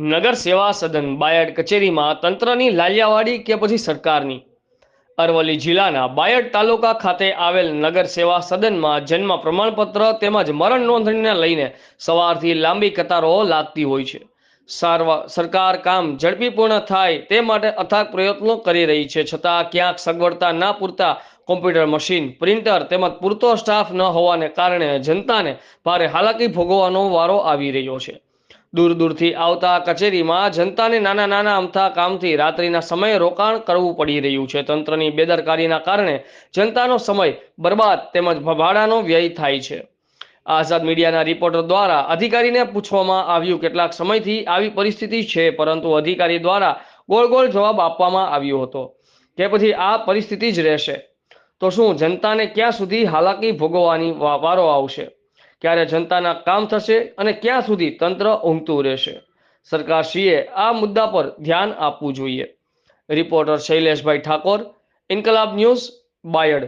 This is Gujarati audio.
નગર સેવા સદન બાયડ કચેરીમાં તંત્રની લાલિયાવાડી કે પછી સરકારની? અરવલ્લી જિલ્લાના બાયડ તાલુકા ખાતે આવેલ નગર સેવા સદનમાં જન્મ પ્રમાણપત્ર તેમજ મરણ નોંધણીને લઈને સવારથી લાંબી કતારો લાગતી હોય છે. સરકાર કામ ઝડપી પૂર્ણ થાય તે માટે અથાગ પ્રયત્નો કરી રહી છે. છતાં ક્યાંક સગવડતા ના પૂરતા કોમ્પ્યુટર મશીન, પ્રિન્ટર તેમજ પૂરતો સ્ટાફ ન હોવાને કારણે જનતાને ભારે હાલાકી ભોગવવાનો વારો આવી રહ્યો છે. દૂર દૂરથી આવતા કચેરીમાં જનતાને નાના નાના અમથા કામથી રાત્રિના સમયે રોકાણ કરવું પડી રહ્યું છે. તંત્રની બેદરકારીના કારણે જનતાનો સમય બરબાદ તેમજ ભાડાનો વ્યય થાય છે. આઝાદ મીડિયાના રિપોર્ટર દ્વારા અધિકારીને પૂછવામાં આવ્યું, કેટલાક સમયથી આવી પરિસ્થિતિ છે, પરંતુ અધિકારી દ્વારા ગોળ ગોળ જવાબ આપવામાં આવ્યો હતો કે પછી આ પરિસ્થિતિ જ રહેશે. તો શું જનતાને ક્યાં સુધી હાલાકી ભોગવવાની વારો આવશે? ક્યારે જનતાના કામ થશે અને ક્યાં સુધી તંત્ર ઊંઘતું રહેશે? સરકારશ્રીએ આ મુદ્દા પર ધ્યાન આપવું જોઈએ. Reporter Shaileshbhai Thakor, Inquilab news, Bayad.